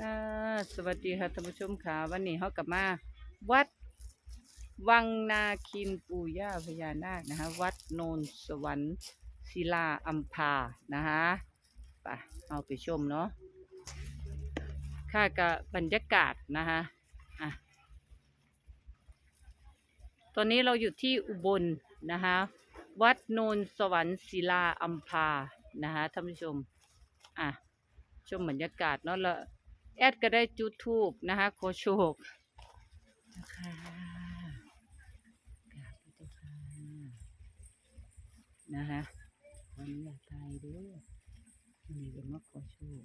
ค่ะสวัสดีค่ะท่านผู้ชมค่ะวันนี้เขากลับมา วัด วังนาคินปู่ย่าพญานาคนะคะ วัดโนนสวรรค์ศิลาอัมพานะคะไปเอาไปชมเนาะค่ะกับบรรยากาศนะคะอะตอนนี้เราอยู่ที่อุบลนะคะ วัดโนนสวรรค์ศิลาอัมพานะคะท่านผู้ชมอะ ชมบรรยากาศเนาะแล้วแอดก็ได้จุดทูบนะคะขอโชคนะคะกราบพระเจ้าค่ะนะคะวันนี้อยากตายเด้อวันนี้ก็มาขอโชค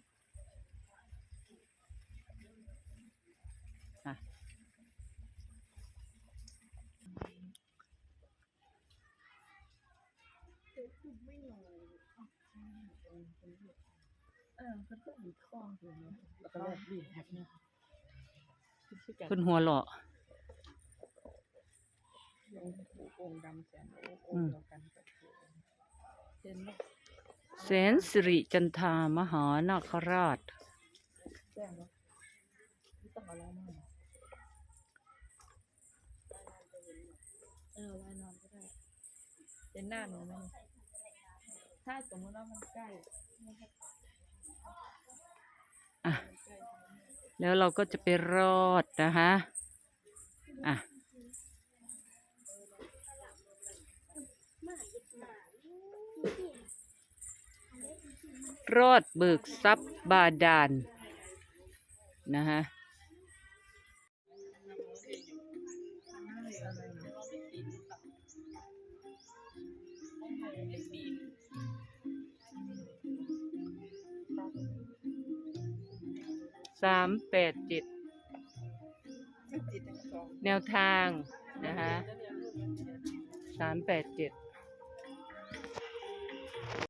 ค่ะเอ อเขาต้องมีข้ออยู่นะแล้วก็แบบบีบแบบนี้เพิ่นหัวเราะองค์ปู่องค์ดำแสนโอ้อืองมค์เดียวกันกับปู่เห็นไหมแสนสิริจันทามหานาคราช แจ้งว่าไม่ต้องเอาแล้วมาเออลายนอนก็ได้เป็นหน้าหนูไหมถ้าสมมติว่ามันใกล้อะ แล้วเราก็จะไปรอดนะคะอะรอดเบิกทรัพย์บาดาลนะฮะ สามแปดเจ็ดไม่ติดทั้งสองแนวทางนะคะสามแปดเจ็ด